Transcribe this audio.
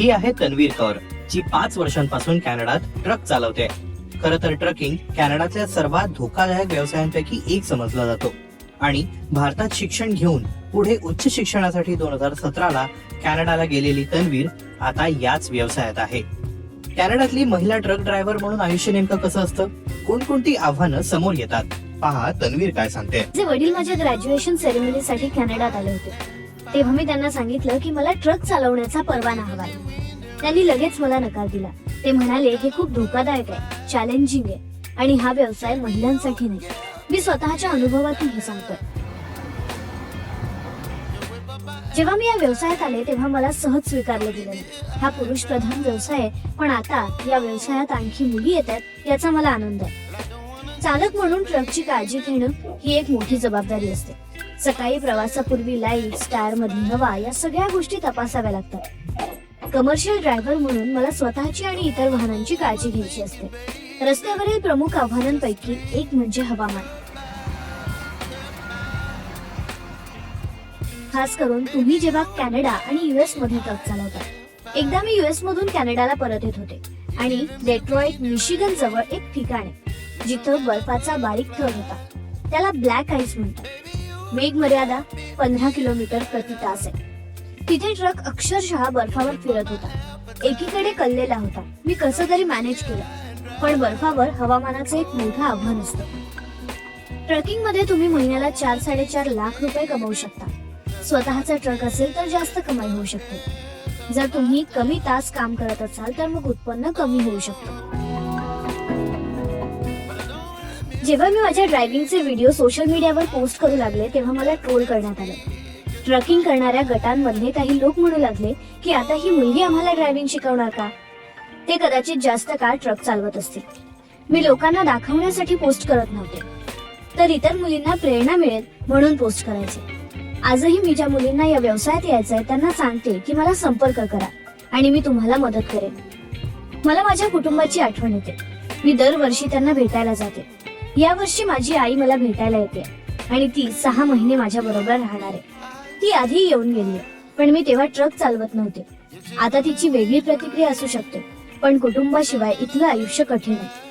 ही आहे तन्वीर कौर जी पाच वर्षांपासून कॅनडात ट्रक चालवते. खर तर ट्रकिंग कॅनडातल्या सर्वात धोकादायक व्यवसायांपैकी एक समजला जातो. आणि भारतात शिक्षण घेऊन पुढे उच्च शिक्षणासाठी दोन हजार सतराला कॅनडाला गेलेली तन्वीर आता याच व्यवसायात आहे. कॅनडातली महिला ट्रक ड्रायव्हर म्हणून आयुष्य नेमकं कसं असतं? कोणकोणती आव्हानं समोर येतात? पहा तन्वीर काय सांगते. वडील माझ्या ग्रॅज्युएशन सेरेमनीसाठी कॅनडात आले होते. तेव्हा मी त्यांना सांगितलं की मला ट्रक चालवण्याचा परवाना हवा त्यांनी लगेच मला नकार दिला. ते म्हणाले हे खूप धोकादायक आहे चॅलेंजिंग आहे आणि हा व्यवसाय महिलांसाठी नाही. मी स्वतःच्या अनुभवातून हे सांगतोय. जेव्हा मी या व्यवसायात आले तेव्हा मला सहज स्वीकारलं गेलं नाही. हा पुरुष प्रधान व्यवसाय आहे पण आता या व्यवसायात आणखी मुली येत आहेत याचा मला आनंद आहे. चालक म्हणून ट्रकची काळजी घेणं ही एक मोठी जबाबदारी असते. सकाळी प्रवासापूर्वी लाइट टायर मधली हवा या सगळ्या गोष्टी तपासाव्या लागतात. कमर्शियल ड्रायव्हर म्हणून मला स्वतःची आणि इतर वाहनांची काळजी घ्यायची असते. रस्त्यावरील प्रमुख आव्हानांपैकी एक म्हणजे हवामान. खास करून तुम्ही जेव्हा कॅनडा आणि युएसमध्ये ट्रक चालवता. एकदा मी युएस मधून कॅनडाला परत येत होते आणि डेट्रॉइट मिशिगन जवळ एक ठिकाण आहे. जिथं बर्फाचा बारीक थर होता. त्याला ब्लॅक आईस म्हणतात. वेग मर्यादा पंधरा किलोमीटर प्रति तास आहे. तिथे ट्रक अक्षरशः बर्फावर फिरत होता. एकीकडे कल्लेला होता. मी कसं तरी मॅनेज केलं. पण बर्फावर हवामानाचं एक मोठं आव्हान असतं. ट्रकिंगमध्ये तुम्ही महिन्याला चार साडेचार लाख रुपये कमवू शकता. स्वतःचा ट्रक असेल तर जास्त कमाई होऊ शकते. जर तुम्ही कमी तास काम करत असाल तर मग उत्पन्न कमी होऊ शकतं. जेव्हा मी माझ्या ड्रायव्हिंगचे व्हिडिओ सोशल मीडियावर पोस्ट करू लागले तेव्हा मला ट्रोल करण्यात आलं. ट्रकिंग करणाऱ्या गटांमध्ये काही लोक म्हणू लागले की आता ही मुलगी आम्हाला ड्रायव्हिंग शिकवणार का? ते कदाचित जास्त काळ ट्रक चालवत असतील. मी लोकांना दाखवण्यासाठी पोस्ट करत नव्हते. तर इतर मुलींना प्रेरणा मिळेल म्हणून पोस्ट करायचे. आजही मी ज्या मुलींना या व्यवसायात यायचंय त्यांना सांगते की मला संपर्क करा आणि मी तुम्हाला मदत करेन. मला माझ्या कुटुंबाची आठवण येते. मी दरवर्षी त्यांना भेटायला जाते. यावर्षी माझी आई मला भेटायला येते. आणि ती सहा महिने माझ्या बरोबर राहणार आहे. ती आधी येऊन गेली पण मी तेव्हा ट्रक चालवत नव्हते. आता तिची वेगळी प्रतिक्रिया असू शकते पण कुटुंबाशिवाय इथलं आयुष्य कठीण आहे.